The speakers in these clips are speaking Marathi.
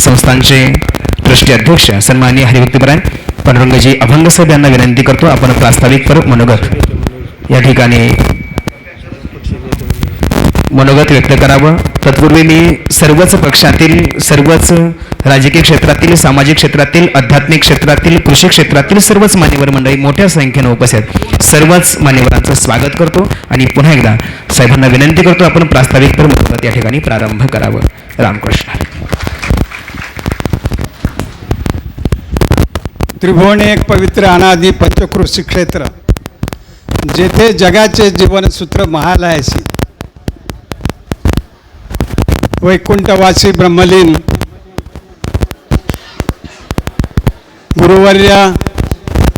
संस्थांचे ट्रस्टी अध्यक्ष सन्माननीय हरिभक्तीपरायण पांडुरंगजी अभंग साहेब यांना विनंती करतो आपण प्रास्ताविक पर मनोगत. या ठिकाणी मनोगत व्यक्त करावं. तत्पूर्वी मी सर्वच पक्षातील सर्वच राजकीय क्षेत्रातील सामाजिक क्षेत्रातील आध्यात्मिक क्षेत्रातील कृषी क्षेत्रातील सर्वच मान्यवर मंडळी मोठ्या संख्येनं उपस्थित आहेत. सर्वच मान्यवरांचं स्वागत करतो आणि पुन्हा एकदा साहेबांना विनंती करतो आपण प्रास्ताविक पर मनोगत या ठिकाणी प्रारंभ करावं. रामकृष्ण. त्रिभुवन एक पवित्र अनादी पंचकृषी क्षेत्र जेथे जगाचे जीवनसूत्र महालयाशी वैकुंठवासी ब्रह्मलीन गुरुवर्य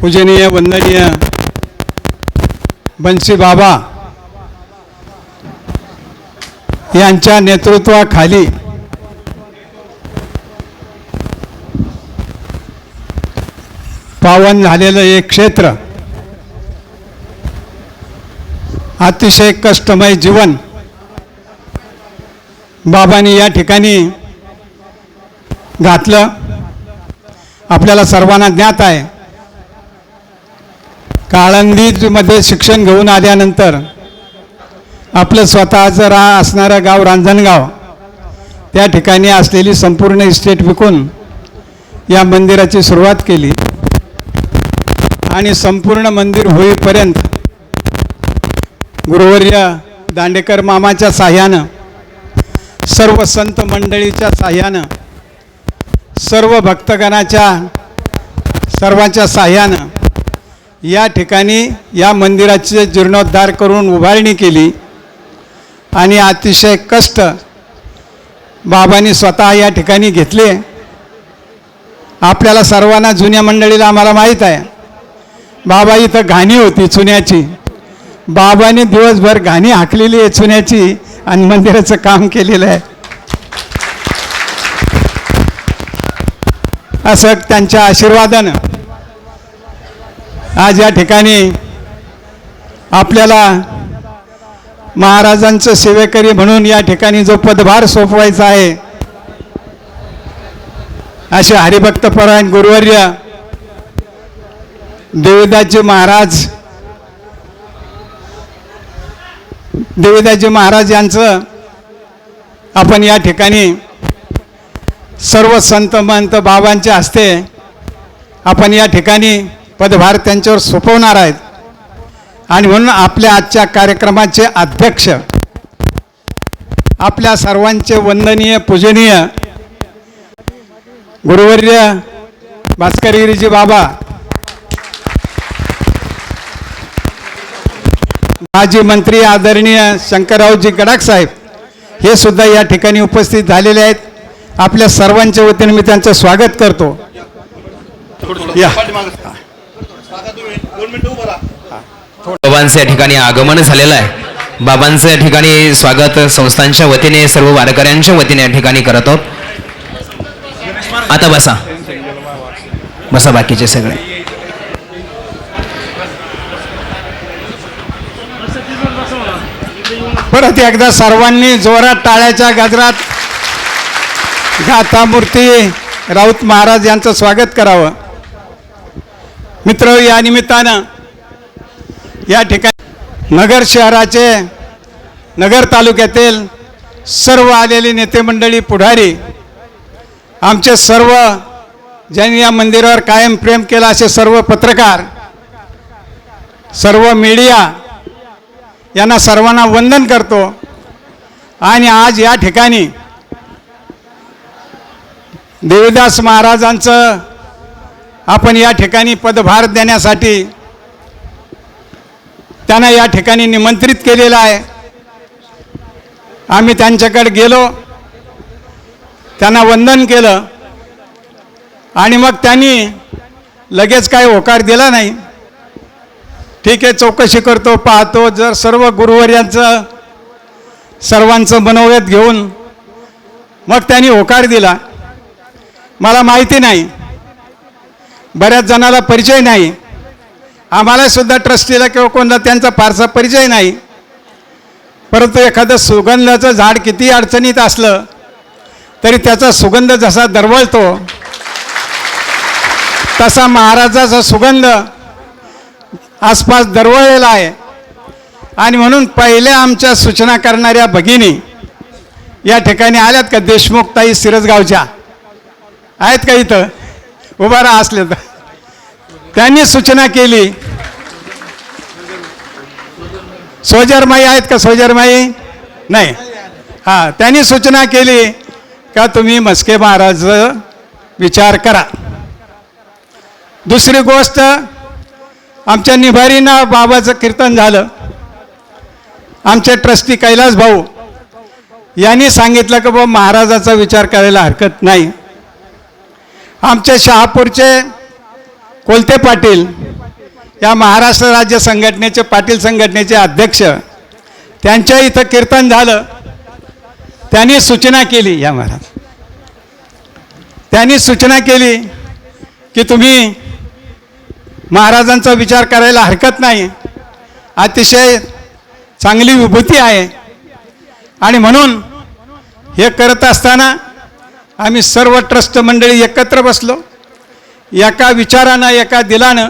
पूजनीय वंदनीय बन्सी बाबा यांच्या नेतृत्वाखाली पावन झालेलं एक क्षेत्र अतिशय कष्टमय जीवन बाबांनी या ठिकाणी घातलं. आपल्याला सर्वांना ज्ञात आहे. काळंदीमध्ये शिक्षण घेऊन आल्यानंतर आपलं स्वतःचं रा असणारं गाव रांजणगाव त्या ठिकाणी असलेली संपूर्ण इस्टेट विकून या मंदिराची सुरुवात केली. आणि संपूर्ण मंदिर होईपर्यंत गुरुवर्य दांडेकर मामाच्या साह्यानं सर्व संत मंडळीच्या साह्यानं सर्व भक्तगणाच्या सर्वांच्या साह्यानं या ठिकाणी या मंदिराचे जीर्णोद्धार करून उभारणी केली. आणि अतिशय कष्ट बाबांनी स्वतः या ठिकाणी घेतले. आपल्याला सर्वांना जुन्या मंडळीला आम्हाला माहीत आहे. बाबा इथं घाणी होती चुन्याची. बाबाने दिवसभर घाणी हाकलेली आहे चुन्याची आणि मंदिराचं काम केलेलं आहे. असं त्यांच्या आशीर्वादानं आज या ठिकाणी आपल्याला महाराजांचं सेवेकरी म्हणून या ठिकाणी जो पदभार सोपवायचा आहे असे हरिभक्तपरायण गुरुवर्य देवीदासजी महाराज. देवीदासजी महाराज यांचं आपण या ठिकाणी सर्व संत महंत बाबांच्या हस्ते आपण या ठिकाणी पदभार त्यांच्यावर सोपवणार आहेत. आणि म्हणून आपल्या आजच्या कार्यक्रमाचे अध्यक्ष आपल्या सर्वांचे वंदनीय पूजनीय गुरुवर्य भास्करगिरीजी बाबा माजी मंत्री आदरणीय शंकररावजी गडाख साहेब हे सुद्धा या ठिकाणी उपस्थित झालेले आहेत. आपल्या सर्वांच्या वतीने मी त्यांचं स्वागत करतो. या. बाबांचं या ठिकाणी आगमन झालेलं आहे. बाबांचं या ठिकाणी स्वागत संस्थांच्या वतीने सर्व वारकऱ्यांच्या वतीने या ठिकाणी करत आहोत. आता बसा. बसा बाकीचे सगळे. परत एकदा सर्वांनी जोरात टाळ्याच्या गजरात गाथामूर्ती राऊत महाराज यांचं स्वागत करावं. मित्र या निमित्तानं या ठिकाणी नगर शहराचे नगर तालुक्यातील सर्व आलेली नेते मंडळी पुढारी आमचे सर्व ज्यांनी या मंदिरावर कायम प्रेम केला असे सर्व पत्रकार सर्व मीडिया यांना सर्वांना वंदन करतो. आणि आज या ठिकाणी देवीदास महाराजांचं आपण या ठिकाणी पदभार देण्यासाठी त्यांना या ठिकाणी निमंत्रित केलेलं आहे. आम्ही त्यांच्याकडे गेलो. त्यांना वंदन केलं. आणि मग त्यांनी लगेच काही होकार दिला नाही. ठीक आहे चौकशी करतो पाहतो. जर सर्व गुरुवर्यांचं सर्वांचं मनोगत घेऊन मग त्यांनी होकार दिला. मला माहिती नाही. बऱ्याच जणाला परिचय नाही. आम्हालासुद्धा ट्रस्टीला किंवा कोणाला त्यांचा फारसा परिचय नाही. परंतु एखादं सुगंधाचं झाड किती अडचणीत असलं तरी त्याचा सुगंध जसा दरवळतो तसा महाराजाचा सुगंध आसपास दरवळलेला आहे. आणि म्हणून पहिल्या आमच्या सूचना करणाऱ्या भगिनी या ठिकाणी आल्यात का? देशमुख ताई सिरजगावच्या. आहेत का इथं? उभा राहा असले तर. त्यांनी सूचना केली. सोजरमाई आहेत का सोजरमाई? नाही. हां त्यांनी सूचना केली का तुम्ही मस्के महाराज विचार करा. दुसरी गोष्ट आमच्या निभारीना बाबाचं कीर्तन झालं. आमचे ट्रस्टी कैलास भाऊ यांनी सांगितलं की बाबा महाराजाचा विचार करायला हरकत नाही. आमचे शहापूरचे कोलते पाटील या महाराष्ट्र राज्य संघटनेचे पाटील संघटनेचे अध्यक्ष त्यांच्या इथं कीर्तन झालं. त्यांनी सूचना केली या महाराज. त्यांनी सूचना केली की तुम्ही महाराजांचा विचार करायला हरकत नाही. अतिशय चांगली विभूती आहे. आणि म्हणून हे करत असताना आम्ही सर्व ट्रस्ट मंडळी एकत्र बसलो. एका विचारानं एका दिलानं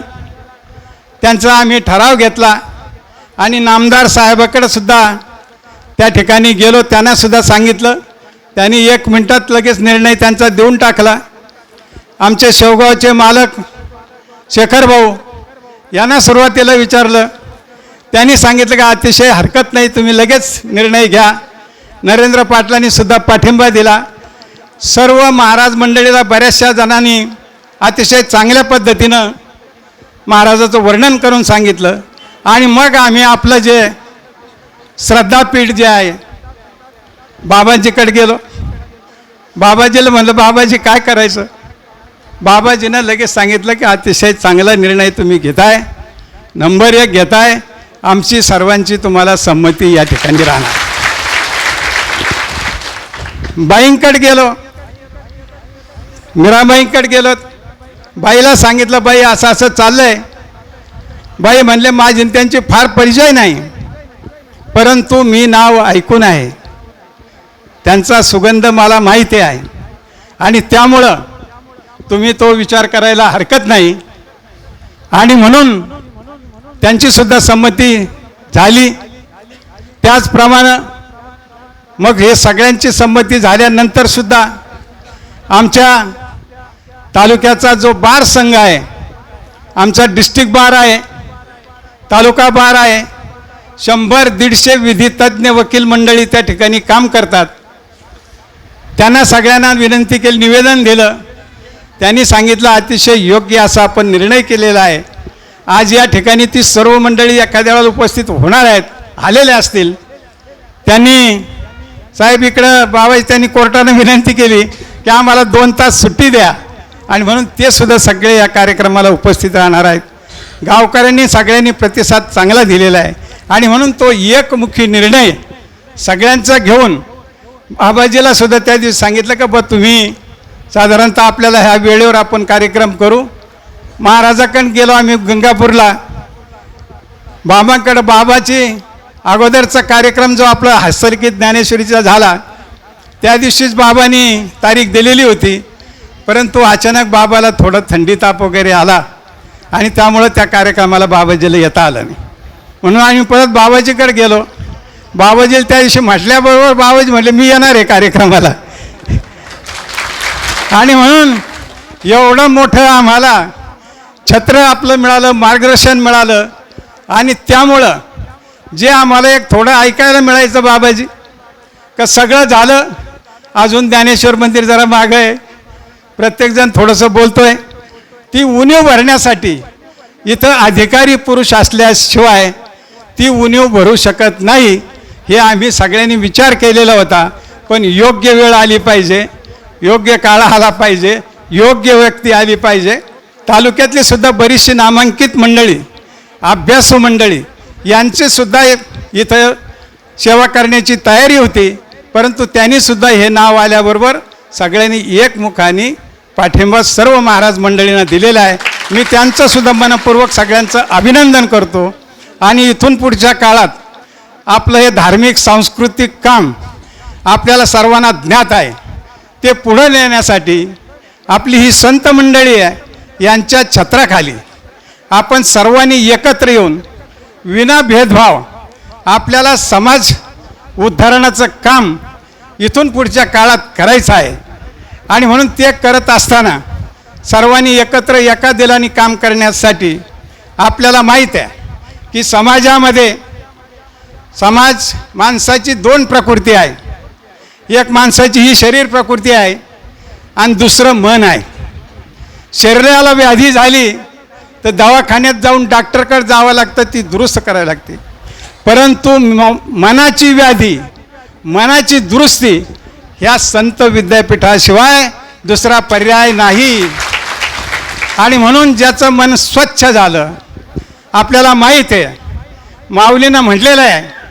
त्यांचा आम्ही ठराव घेतला. आणि नामदार साहेबाकडे सुद्धा त्या ठिकाणी गेलो. त्यांनासुद्धा सांगितलं. त्यांनी एक मिनटात लगेच निर्णय त्यांचा देऊन टाकला. आमचे शेवगावचे मालक शेखर भाऊ यांना सुरुवातीला विचारलं. त्यांनी सांगितलं का अतिशय हरकत नाही तुम्ही लगेच निर्णय घ्या. नरेंद्र पाटलांनी सुद्धा पाठिंबा दिला. सर्व महाराज मंडळीला बऱ्याचशा जणांनी अतिशय चांगल्या पद्धतीनं महाराजाचं वर्णन करून सांगितलं. आणि मग आम्ही आपलं जे श्रद्धापीठ जे आहे बाबाजीकडे गेलो. बाबाजीला म्हणलं बाबाजी काय करायचं? बाबाजीनं लगेच सांगितलं की अतिशय चांगला निर्णय तुम्ही घेताय. नंबर एक घेताय. आमची सर्वांची तुम्हाला संमती या ठिकाणी राहणार. बाईंकडे गेलो. मीराबाईंकडे गेलो. बाईला सांगितलं बाई असं असं चाललंय. बाई म्हणले माझी त्यांची फार परिचय नाही. परंतु मी नाव ऐकून आहे. त्यांचा सुगंध मला माहिती आहे. आणि त्यामुळं तुम्ही तो विचार करायला हरकत नाही. आणि म्हणून त्यांची सुद्धा संमती झाली. त्याचप्रमाणे मग हे सगळ्यांची संमती झाल्यानंतर सुद्धा आमच्या तालुक्याचा जो बार संघ आहे आमचा डिस्ट्रिक्ट बार आहे तालुका बार आहे शंभर दीडशे विधी तज्ज्ञ वकील मंडळी त्या ठिकाणी काम करतात. त्यांना सगळ्यांना विनंती केली निवेदन दिलं. त्यांनी सांगितलं अतिशय योग्य असा आपण निर्णय केलेला आहे. आज या ठिकाणी ती सर्व मंडळी एखाद्या वेळेला उपस्थित होणार आहेत आलेले असतील. त्यांनी साहेब इकडं बाबाजी त्यांनी कोर्टानं विनंती केली की आम्हाला दोन तास सुट्टी द्या आणि म्हणून ते सुद्धा सगळे या कार्यक्रमाला उपस्थित राहणार आहेत. गावकऱ्यांनी सगळ्यांनी प्रतिसाद चांगला दिलेला आहे आणि म्हणून तो एकमुखी निर्णय सगळ्यांचा घेऊन बाबाजीला सुद्धा त्या दिवशी सांगितलं का ब तुम्ही साधारणतः आपल्याला ह्या वेळेवर आपण कार्यक्रम करू. महाराजाकडं गेलो आम्ही गंगापूरला. बाबांकडं बाबाची अगोदरचा कार्यक्रम जो आपला हस्तलिखित ज्ञानेश्वरीचा झाला त्या दिवशीच बाबांनी तारीख दिलेली होती. परंतु अचानक बाबाला थोडं थंडी ताप वगैरे आला आणि त्यामुळं त्या कार्यक्रमाला बाबाजीला येता आलं नाही. म्हणून आम्ही परत बाबाजीकडे गेलो. बाबाजीला त्या दिवशी म्हटल्याबरोबर बाबाजी म्हटले मी येणार आहे कार्यक्रमाला. आणि म्हणून एवढं मोठं आम्हाला छत्र आपलं मिळालं मार्गदर्शन मिळालं. आणि त्यामुळं जे आम्हाला एक थोडं ऐकायला मिळायचं बाबाजी का सगळं झालं. अजून ज्ञानेश्वर मंदिर जरा मागं आहे. प्रत्येकजण थोडंसं बोलतोय. ती उणीव भरण्यासाठी इथं अधिकारी पुरुष असल्याशिवाय ती उणीव भरू शकत नाही हे आम्ही सगळ्यांनी विचार केलेला होता. पण योग्य वेळ आली पाहिजे. योग्य काळ आला पाहिजे योग्य व्यक्ती आली पाहिजे. तालुक्यातली सुद्धा बरीचशी नामांकित मंडळी अभ्यासू मंडळी यांची सुद्धा इथं सेवा करण्याची तयारी होती. परंतु त्यांनीसुद्धा हे नाव आल्याबरोबर सगळ्यांनी एकमुखाने पाठिंबा सर्व महाराज मंडळींना दिलेला आहे. मी त्यांचंसुद्धा मनपूर्वक सगळ्यांचं अभिनंदन करतो. आणि इथून पुढच्या काळात आपलं हे धार्मिक सांस्कृतिक काम आपल्याला सर्वांना ज्ञात आहे. ते पुढं नेण्यासाठी आपली ही संत मंडळी आहे यांच्या छत्राखाली आपण सर्वांनी एकत्र येऊन विना भेदभाव आपल्याला समाज उद्धारणाचं काम इथून पुढच्या काळात करायचं आहे. आणि म्हणून ते करत असताना सर्वांनी एकत्र एका दिलाने काम करण्यासाठी आपल्याला माहीत आहे की समाजामध्ये समाज माणसाची दोन प्रकृती आहे. एक माणसाची ही शरीर प्रकृती आहे आणि दुसरं मन आहे. शरीराला व्याधी झाली तर दवाखान्यात जाऊन डॉक्टरकडे जावं लागतं ती दुरुस्त करायला लागते. परंतु म- मनाची व्याधी मनाची दुरुस्ती ह्या संत विद्यापीठाशिवाय दुसरा पर्याय नाही. आणि म्हणून ज्याचं मन स्वच्छ झालं आपल्याला माहीत आहे माऊलीनं म्हटलेलं आहे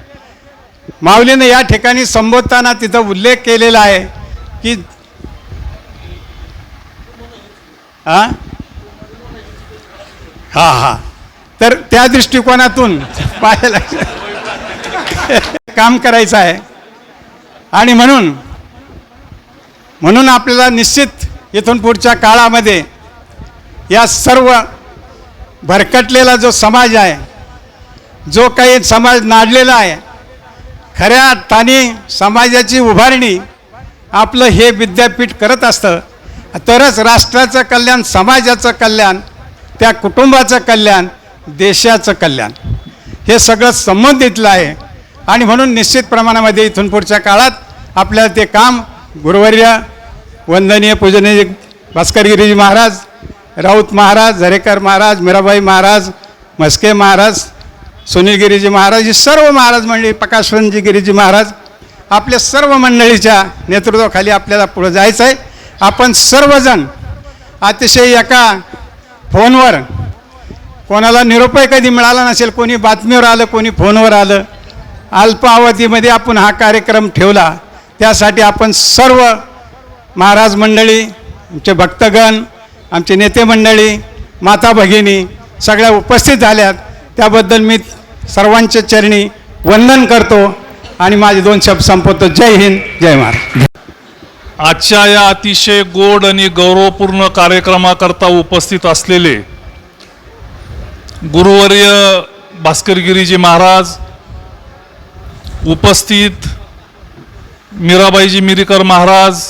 माऊलीनं या ठिकाणी संबोधताना तिथं उल्लेख केलेला आहे की हा हा हा. तर त्या दृष्टिकोनातून पाहायला काम करायचं आहे. आणि म्हणून म्हणून आपल्याला निश्चित इथून पुढच्या काळामध्ये या सर्व भरकटलेला जो समाज आहे जो काही समाज नाडलेला आहे खऱ्या अर्थाने समाजाची उभारणी आपलं हे विद्यापीठ करत असतं. तरच राष्ट्राचं कल्याण समाजाचं कल्याण त्या कुटुंबाचं कल्याण देशाचं कल्याण हे सगळं संबंधितलं आहे. आणि म्हणून निश्चित प्रमाणामध्ये इथून पुढच्या काळात आपल्याला ते काम गुरुवर्य वंदनीय पूजनीय भास्करगिरीजी महाराज राऊत महाराज झरेकर महाराज मीराबाई महाराज म्हस्के महाराज सुनीलगिरीजी महाराज ही सर्व महाराज मंडळी प्रकाशवंतजी गिरीजी महाराज आपल्या सर्व मंडळीच्या नेतृत्वाखाली आपल्याला पुढं जायचं आहे. आपण सर्वजण अतिशय एका फोनवर कोणाला निरुपय कधी मिळाला नसेल कोणी बातमीवर आलं कोणी फोनवर आलं अल्पावधीमध्ये आपण हा कार्यक्रम ठेवला. त्यासाठी आपण सर्व महाराज मंडळी आमचे भक्तगण आमचे नेते मंडळी माता भगिनी सगळ्या उपस्थित झाल्यात. त्याबद्दल मी सर्वांच्या चरणी वंदन करतो आणि माझे दोन शब्द संपवतो. जय हिंद जय महाराज आजच्या या अतिशय गोड आणि गौरवपूर्ण कार्यक्रमाकरता उपस्थित असलेले गुरुवर्य भास्करगिरीजी महाराज उपस्थित मीराबाईजी मिरीकर महाराज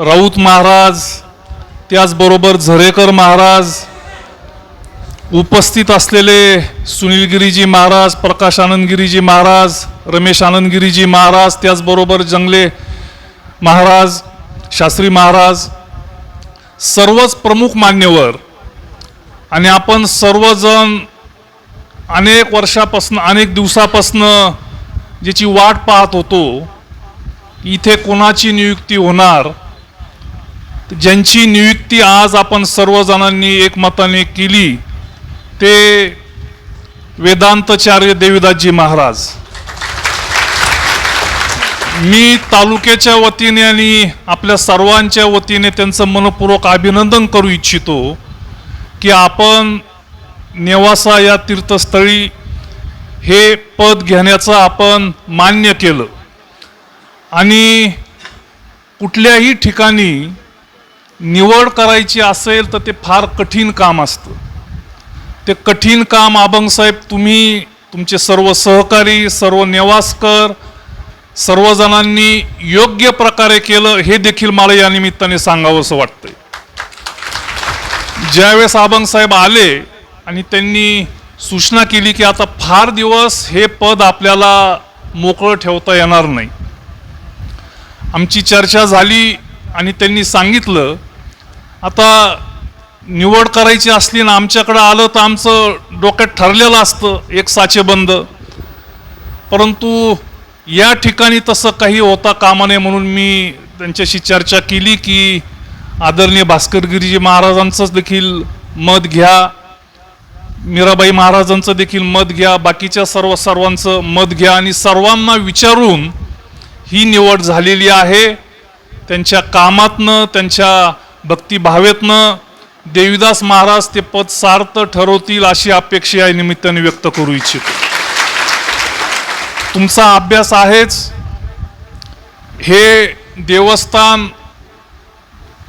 राऊत महाराज त्याचबरोबर झरेकर महाराज उपस्थित असलेले सुनीलगिरीजी महाराज प्रकाश आनंदगिरीजी महाराज रमेश आनंदगिरीजी महाराज त्याचबरोबर जंगले महाराज शास्त्री महाराज सर्वच प्रमुख मान्यवर आणि आपण सर्वजण अनेक वर्षापासून अनेक दिवसापासनं ज्याची वाट पाहत होतो इथे कोणाची नियुक्ती होणार? ज्यांची नियुक्ती आज आपण सर्वजणांनी एकमताने केली ते वेदांतचार्य देवीदासजी महाराज. मी तालुक्याच्या वतीने आणि आपल्या सर्वांच्या वतीने त्यांचं मनपूर्वक अभिनंदन करू इच्छितो की आपण नेवासा या तीर्थस्थळी हे पद घेण्याचं आपण मान्य केलं. आणि कुठल्याही ठिकाणी निवड करायची असेल तर ते फार कठीण काम असतं. ते कठीण काम आबंगसाहेब तुम्ही तुमचे सर्व सहकारी सर्व नेवासकर सर्वजणांनी योग्य प्रकारे केलं हे देखील मला या निमित्ताने सांगावंसं वाटतंय. ज्यावेळेस आबंगसाहेब आले आणि त्यांनी सूचना केली की आता फार दिवस हे पद आपल्याला मोकळं ठेवता येणार नाही. आमची चर्चा झाली आणि त्यांनी सांगितलं आता निवड करायची असली ना आमच्याकडं आलं तर आमचं डोक्यात ठरलेलं असतं एक साचेबंद. परंतु या ठिकाणी तसं काही होता कामा नये म्हणून मी त्यांच्याशी चर्चा केली की आदरणीय भास्करगिरीजी महाराजांचंच देखील मत घ्या. मीराबाई महाराजांचं देखील मत घ्या. बाकीच्या सर्व सर्वांचं मत घ्या. आणि सर्वांना विचारून ही निवड झालेली आहे. त्यांच्या कामातनं त्यांच्या भक्तिभावेतनं देवीदास महाराज ते पद सार्थ ठरवतील अशी अपेक्षा या निमित्ताने व्यक्त करू इच्छितो. तुमचा अभ्यास आहेच. हे देवस्थान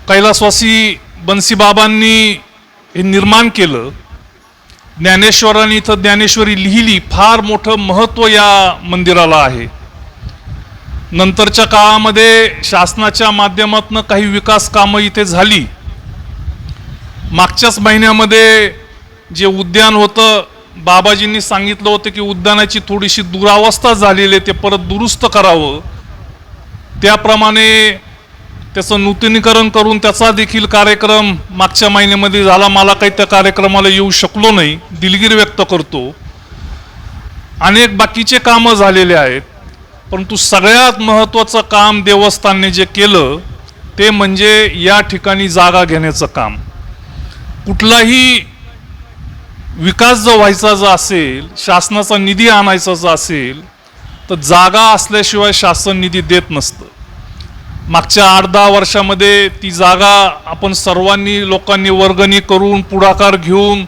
कैलासवासी बन्सीबाबांनी हे निर्माण केलं. ज्ञानेश्वरांनी इथं ज्ञानेश्वरी लिहिली. फार मोठं महत्त्व या मंदिराला आहे. नंतरच्या काळामध्ये शासनाच्या माध्यमातून काही विकास कामं इथे झाली. मागच्याच महिन्यामध्ये जे उद्यान होतं बाबाजींनी सांगितलं होतं की उद्यानाची थोडीशी दुरावस्था झालेली आहे ते परत दुरुस्त करावं. त्याप्रमाणे त्याचं नूतनीकरण करून त्याचा देखील कार्यक्रम मागच्या महिन्यामध्ये झाला. मला काही त्या कार्यक्रमाला येऊ शकलो नाही दिलगिरी व्यक्त करतो. अनेक बाकीचे कामं झालेले आहेत परंतु सगळ्यात महत्त्वाचं काम देवस्थानने जे केलं ते म्हणजे या ठिकाणी जागा घेण्याचं काम. कुठलाही विकास जो व्हायचा जो असेल शासनाचा निधी आणायचा जो असेल तर जागा असल्याशिवाय शासन निधी देत नसतं. मागच्या आठ दहा वर्षामध्ये ती जागा आपण सर्वांनी लोकांनी वर्गणी करून पुढाकार घेऊन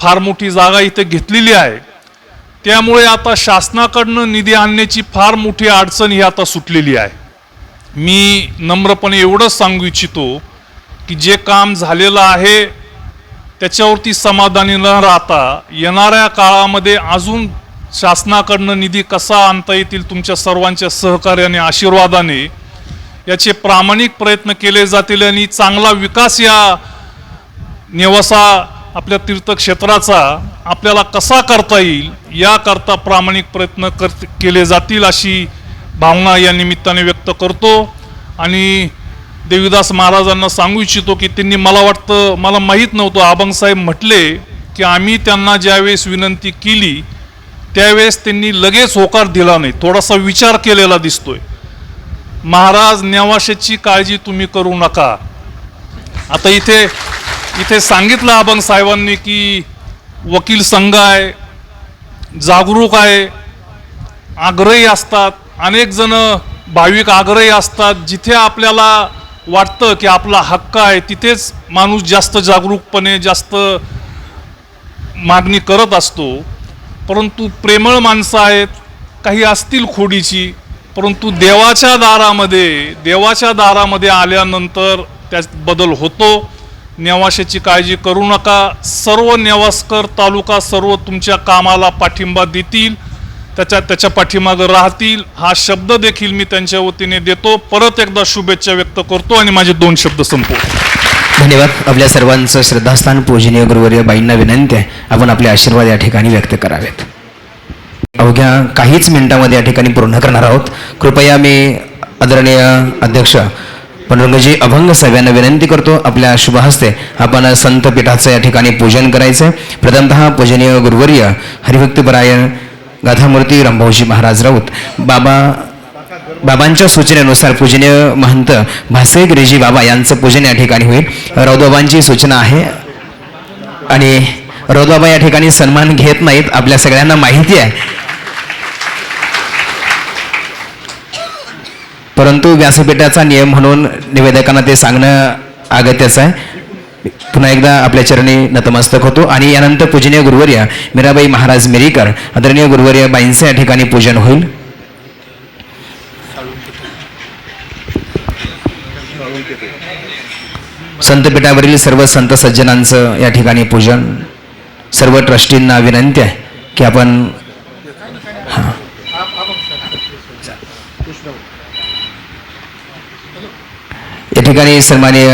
फार मोठी जागा इथे घेतलेली आहे. त्यामुळे आता शासनाकडनं निधी आणण्याची फार मोठी अडचण ही आता सुटलेली आहे. मी नम्रपणे एवढंच सांगू इच्छितो की जे काम झालेलं आहे त्याच्यावरती समाधानी न राहता येणाऱ्या काळामध्ये अजून शासनाकडनं निधी कसा आणता येतील तुमच्या सर्वांच्या सहकार्याने आशीर्वादाने याचे प्रामाणिक प्रयत्न केले जातील आणि चांगला विकास या नेवासा आपल्या तीर्थक्षेत्राचा आपल्याला कसा करता येईल याकरता प्रामाणिक प्रयत्न कर केले जातील अशी भावना या निमित्ताने व्यक्त करतो. आणि देवीदास महाराजांना सांगू इच्छितो की त्यांनी मला वाटतं मला माहीत नव्हतं अभंगसाहेब म्हटले की आम्ही त्यांना ज्यावेळेस विनंती केली त्यावेळेस त्यांनी लगेच होकार दिला नाही. थोडासा विचार केलेला दिसतोय. महाराज नेवाशेची काळजी तुम्ही करू नका. आता इथे इथे सांगितलं अभंग साहेबांनी की वकील संघ आहे जागरूक आहे आग्रही असतात. अनेक जण भाविक आग्रही असतात. जिथे आपल्याला वाटतं की आपला हक्क आहे तिथेच माणूस जास्त जागरूकपणे जास्त मागणी करत असतो. परंतु प्रेमळ माणसं आहेत काही असतील खोडीची परंतु देवाच्या दारामध्ये देवाच्या दारामध्ये आल्यानंतर त्यात बदल होतो. नेवाशाची काळजी करू नका. सर्व नेवासकर तालुका सर्व तुमच्या कामाला पाठिंबा देतील. त्याच्या त्याच्या पाठीमागं राहतील हा शब्द देखील मी त्यांच्या वतीने देतो. परत एकदा शुभेच्छा व्यक्त करतो आणि माझे दोन शब्द संपवतो. धन्यवाद. आपल्या सर्वांचं श्रद्धास्थान पूजनीय गुरुवर्य बाईंना विनंती आहे. आपण आपले आशीर्वाद या ठिकाणी व्यक्त करावेत. अवघ्या काहीच मिनिटांमध्ये या ठिकाणी पूर्ण करणार आहोत. कृपया मी आदरणीय अध्यक्ष पंडुरंगजी अभंग साहेबांना विनंती करतो. आपल्या शुभ हस्ते आपण संत पीठाचं या ठिकाणी पूजन करायचं आहे प्रथमतः पूजनीय गुरुवर्य हरिभक्तपरायण गाथामूर्ती रामभाऊजी महाराज राऊत बाबा बाबांच्या सूचनेनुसार पूजनीय महंत भासे गिरीजी बाबा यांचं पूजन या ठिकाणी होईल. राऊतबाबांची सूचना आहे आणि राऊतबाबा या ठिकाणी सन्मान घेत नाहीत आपल्या सगळ्यांना माहिती आहे. परंतु व्यासपीठाचा नियम म्हणून निवेदकांना ते सांगणं अगत्याचं आहे. पुन्हा एकदा आपल्या चरणी नतमस्तक होतो. आणि यानंतर पूजनीय गुरुवर्या मीराबाई महाराज मिरीकर आदरणीय गुरुवर्या बाईंचं या ठिकाणी पूजन होईल. संतपीठावरील सर्व संत सज्जनांचं या ठिकाणी पूजन. सर्व ट्रस्टींना विनंती आहे की आपण हां. या ठिकाणी सन्माननीय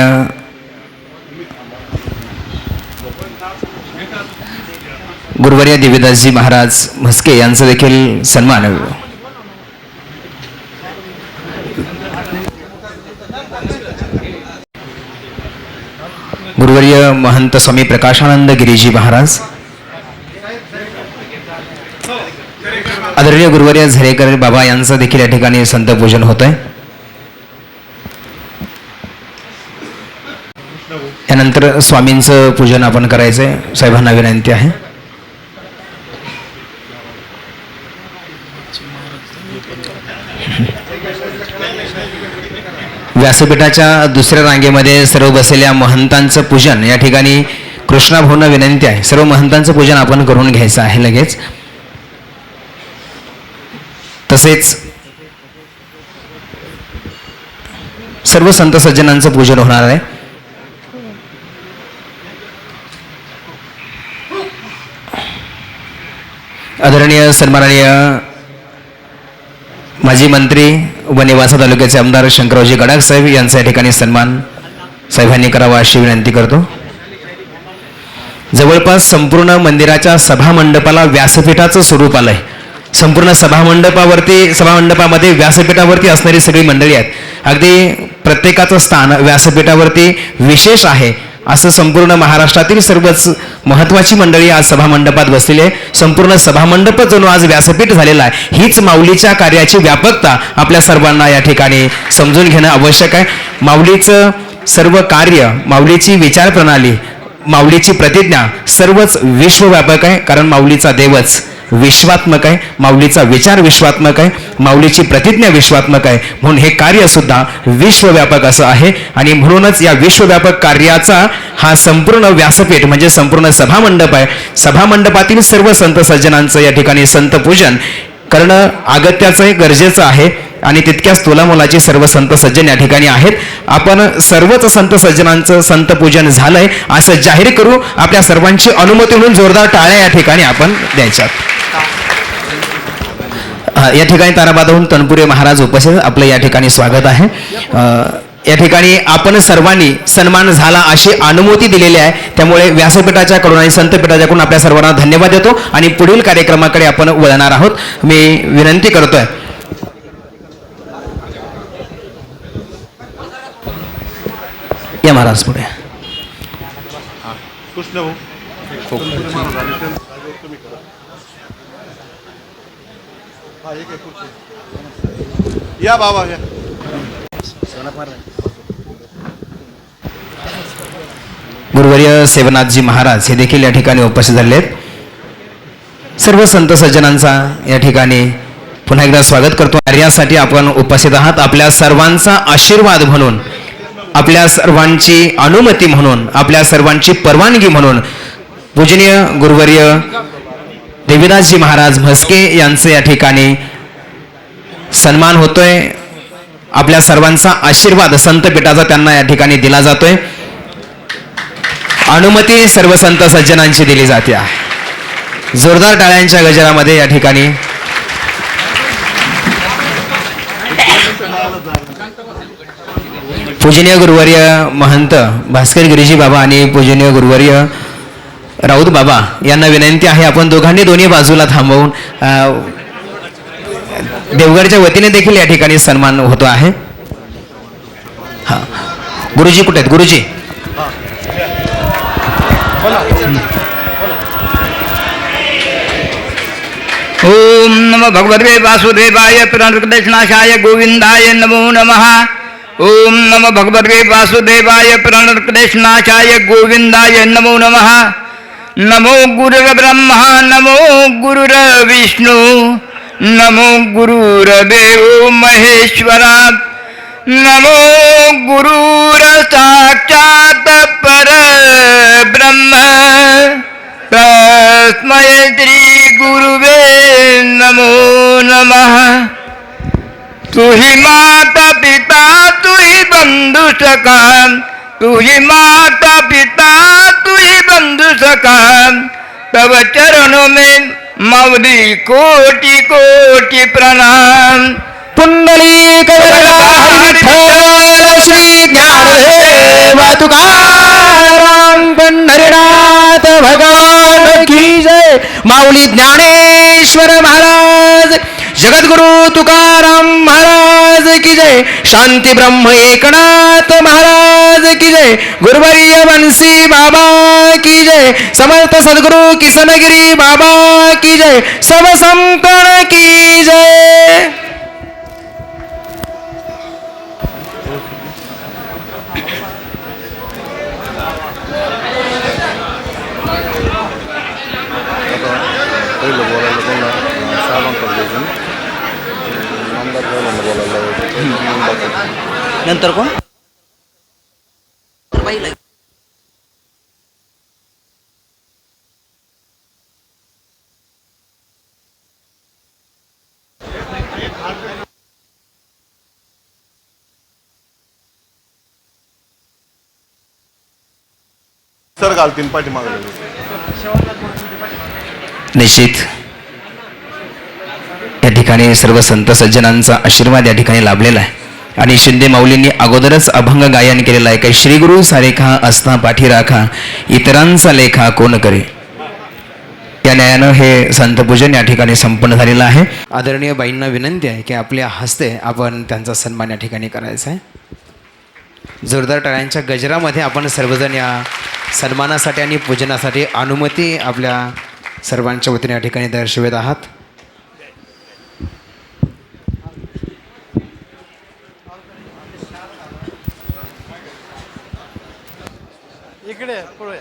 गुरुवर्य देवीदासजी महाराज म्हस्के यांचा देखील सन्मान गुरुवर्य महंत स्वामी प्रकाशानंद गिरीजी महाराज. आदरणीय गुरुवर्य झरेकर बाबा यांचं देखील या ठिकाणी संत पूजन होत आहे यानंतर स्वामींचं पूजन आपण करायचं आहे साहेबांना विनंती आहे. व्यासपीठाच्या दुसऱ्या रांगेमध्ये सर्व बसलेल्या महंतांचं पूजन या ठिकाणी कृष्णाभाऊंना विनंती आहे. सर्व महंतांचं पूजन आपण करून घ्यायचं आहे लगेच. तसेच सर्व संत सज्जनांचं पूजन होणार आहे. आदरणीय सन्माननीय माजी मंत्री व निवासा तालुक्याचे आमदार शंकररावजी गडाख साहेब यांचा या ठिकाणी सन्मान साहेबांनी करावा अशी विनंती करतो. जवळपास संपूर्ण मंदिराच्या सभामंडपाला व्यासपीठाचं स्वरूप आलंय. संपूर्ण सभामंडपावरती सभामंडपामध्ये व्यासपीठावरती असणारी सगळी मंडळी आहेत. अगदी प्रत्येकाचं स्थान व्यासपीठावरती विशेष आहे. असं संपूर्ण महाराष्ट्रातील सर्वच महत्वाची मंडळी आज सभामंडपात बसलेली आहे. संपूर्ण सभामंडप जणू आज व्यासपीठ झालेला आहे. हीच माऊलीच्या कार्याची व्यापकता आपल्या सर्वांना या ठिकाणी समजून घेणं आवश्यक आहे. माऊलीचं सर्व कार्य माऊलीची विचार प्रणाली माऊलीची प्रतिज्ञा सर्वच विश्वव्यापक आहे. कारण माऊलीचा देवच विश्वात्मक आहे माऊलीचा विचार विश्वात्मक आहे माऊलीची प्रतिज्ञा विश्वात्मक आहे. म्हणून हे कार्य सुद्धा विश्वव्यापक असं आहे. आणि म्हणूनच या विश्वव्यापक कार्याचा हा संपूर्ण व्यासपीठ म्हणजे संपूर्ण सभामंडप आहे. सभामंडपातील सर्व संत सज्जनांचं या ठिकाणी संत पूजन करणं अगत्याचं गरजेचं आहे. आणि तितक्याच तोलामोलाचे सर्व संत सज्जन या ठिकाणी आहेत. आपण सर्वच संत सज्जनांचं संत पूजन झालंय असं जाहीर करू. आपल्या सर्वांची अनुमती म्हणून जोरदार टाळ्या या ठिकाणी आपण द्यायच्यात. या ठिकाणी ताराबादहून तनपुरे महाराज उपस्थित. आपलं या ठिकाणी स्वागत आहे. या ठिकाणी आपण सर्वांनी सन्मान झाला अशी अनुमती दिलेली आहे. त्यामुळे व्यासपीठाच्या कडून आणि संतपीठाच्या कडून आपल्या सर्वांना धन्यवाद देतो आणि पुढील कार्यक्रमाकडे आपण वळणार आहोत. मी विनंती करतोय. या महाराज पुढे. या बाबा या. गुरुवर्य सेवनाथजी महाराज हे देखील या ठिकाणी उपस्थित झाले आहेत सर्व संत सज्जनांचा या ठिकाणी पुन्हा एकदा स्वागत करतो कार्यासाठी आपण उपस्थित आहात आपल्या सर्वांचा आशीर्वाद म्हणून आपल्या सर्वांची अनुमती म्हणून आपल्या सर्वांची परवानगी म्हणून. पूजनीय गुरुवर्य देवीदासजी महाराज म्हस्के यांचे या ठिकाणी सन्मान होतोय. आपल्या सर्वांचा आशीर्वाद संतपीठाचा त्यांना या ठिकाणी दिला जातोय. अनुमती सर्व संत सज्जनांची दिली जाते. जोरदार टाळ्यांच्या गजरामध्ये या ठिकाणी पूजनीय गुरुवर्य महंत भास्कर गिरीजी बाबा आणि पूजनीय गुरुवर्य राऊत बाबा यांना विनंती आहे आपण दोघांनी दोन्ही बाजूला थांबवून देवगडच्या वतीने देखील या ठिकाणी सन्मान होतो आहे. हा. गुरुजी कुठे आहेत? गुरुजी. ओम नम भगवते वासुदेवाय प्रणकृष्णाशाय गोविंदाय नमो नमः। ओम नम भगवते वासुदेवाय प्रणकृष्णाशाय गोविंदाय नमो नमः। नमो गुरुर्ब्रह्मा नमो गुरुर्विष्णु नमो गुरुर्देव महेश्वरा नमो गुरुरसाक्षात पर ब्रह्म। तस्मय श्री गुरुवे नमो नमः। तुही माता पिता तुही बंधू सखा तुही माता पिता तुही बंधु सखा तव चरणों में मावली कोटि कोटि प्रणाम. पुंडली श्री ज्ञानदेव तुकाराम. पंढरीनाथ भगवान की जय. माऊली ज्ञानेश्वर महाराज. जगद्गुरु तुकाराम महाराज की जय. शांती ब्रह्म एकनाथ महाराज की जय. गुरुवर्य बंसी बाबा की जय. समर्थ सद्गुरु किसनगिरी बाबा की जय. सब संकण की जय. Thank you. नंतर कोण? सर घालतील पाठीमागे. निश्चित. या ठिकाणी सर्व संत सज्जनांचा आशीर्वाद या ठिकाणी लाभलेला आहे. आणि शिंदे माऊलींनी अगोदरच अभंग गायन केलेलं आहे. काही श्रीगुरु सारेखा असता पाठी राखा इतरांचा लेखा कोण करे? या न्यायानं हे संतपूजन या ठिकाणी संपन्न झालेलं आहे. आदरणीय बाईंना विनंती आहे की आपल्या हस्ते आपण त्यांचा सन्मान या ठिकाणी करायचा आहे. जोरदार टाळ्यांच्या गजरामध्ये आपण सर्वजण या सन्मानासाठी आणि पूजनासाठी अनुमती आपल्या सर्वांच्या वतीने या ठिकाणी दर्शवत आहात. इकडे पळूया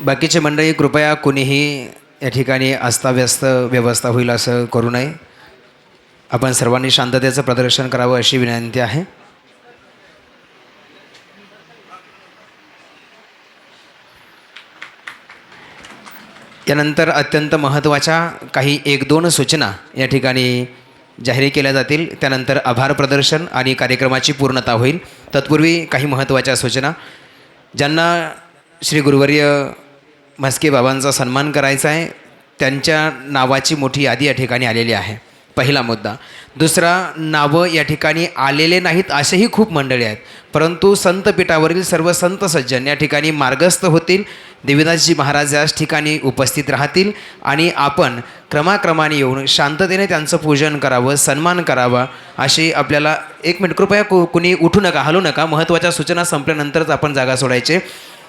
बाकीचे मंडळी कृपया कुणीही या ठिकाणी अस्ताव्यस्त व्यवस्था होईल असं करू नये. आपण सर्वांनी शांततेचं प्रदर्शन करावं अशी विनंती आहे. यानंतर अत्यंत महत्त्वाच्या काही एक दोन सूचना या ठिकाणी जाहीर केल्या जातील. त्यानंतर आभार प्रदर्शन आणि कार्यक्रमाची पूर्णता होईल. तत्पूर्वी काही महत्त्वाच्या सूचना. ज्यांना श्री गुरुवर्य म्हस्के बाबांचा सन्मान करायचा आहे त्यांच्या नावाची मोठी यादी या ठिकाणी आलेली आहे. पहिला मुद्दा. दुसरा नावं या ठिकाणी आलेले नाहीत असेही खूप मंडळी आहेत. परंतु संतपीठावरील सर्व संत सज्जन या ठिकाणी मार्गस्थ होतील. देवीदासजी महाराज याच ठिकाणी उपस्थित राहतील आणि आपण क्रमाक्रमाने येऊन शांततेने त्यांचं पूजन करावं सन्मान करावा अशी आपल्याला एक मिनिट कृपया कु कुणी उठू नका हलू नका महत्त्वाच्या सूचना संपल्यानंतरच आपण जागा सोडायचे.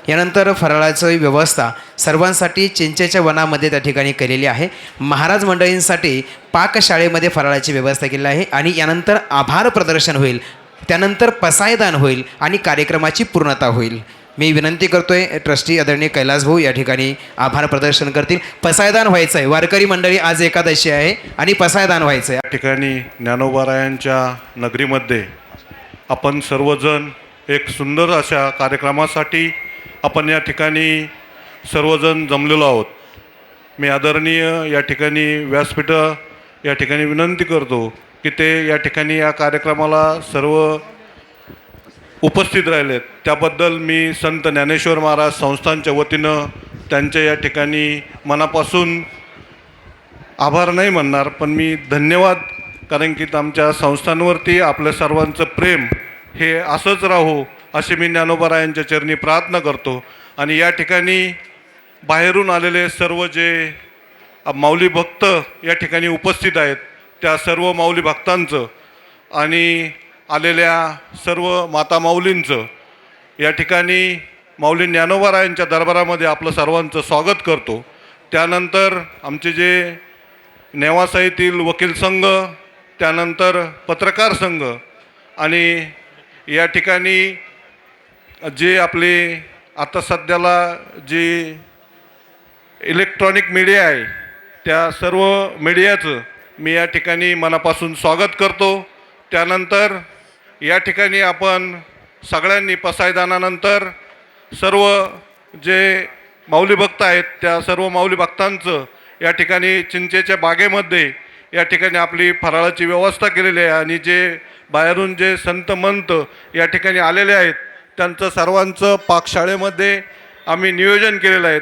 यानंतर फराळाची व्यवस्था सर्वांसाठी चिंचेच्या वनामध्ये त्या ठिकाणी केलेली आहे. महाराज मंडळींसाठी पाकशाळेमध्ये फराळाची व्यवस्था केलेली आहे आणि यानंतर आभार प्रदर्शन होईल. त्यानंतर पसायदान होईल आणि कार्यक्रमाची पूर्णता होईल. मी विनंती करतोय ट्रस्टी आदरणीय कैलास भाऊ या ठिकाणी आभार प्रदर्शन करतील. पसायदान व्हायचं आहे वारकरी मंडळी आज एकादशी आहे आणि पसायदान व्हायचं आहे या ठिकाणी ज्ञानोबारायांच्या नगरीमध्ये आपण सर्वजण एक सुंदर अशा कार्यक्रमासाठी आपण या ठिकाणी सर्वजण जमलेलो आहोत. मी आदरणीय या ठिकाणी व्यासपीठ या ठिकाणी विनंती करतो की ते या ठिकाणी या कार्यक्रमाला सर्व उपस्थित राहिलेत. त्याबद्दल मी संत ज्ञानेश्वर महाराज संस्थांच्या वतीनं त्यांच्या या ठिकाणी मनापासून आभार नाही म्हणणार पण मी धन्यवाद कारण की आमच्या संस्थांवरती आपल्या सर्वांचं प्रेम हे असंच राहो असे मी ज्ञानोबारायांच्या चरणी प्रार्थना करतो. आणि या ठिकाणी बाहेरून आलेले सर्व जे माऊली भक्त या ठिकाणी उपस्थित आहेत त्या सर्व माऊली भक्तांचं आणि आलेल्या सर्व माता माऊलींचं या ठिकाणी माऊली ज्ञानोबारायांच्या दरबारामध्ये आपलं सर्वांचं स्वागत करतो. त्यानंतर आमचे जे नेवासाईतील वकील संघ त्यानंतर पत्रकार संघ आणि या ठिकाणी जे आपले आता सध्याला जी इलेक्ट्रॉनिक मीडिया आहे त्या सर्व मीडियाचं मी या ठिकाणी मनापासून स्वागत करतो. त्यानंतर या ठिकाणी आपण सगळ्यांनी पसायदानानंतर सर्व जे माऊली भक्त आहेत त्या सर्व माऊली भक्तांचं या ठिकाणी चिंचेच्या बागेमध्ये या ठिकाणी आपली फराळाची व्यवस्था केलेली आहे आणि जे बाहेरून जे संत मंत या ठिकाणी आलेले आहेत त्यांचं सर्वांचं पाकशाळेमध्ये आम्ही नियोजन केलेलं आहे.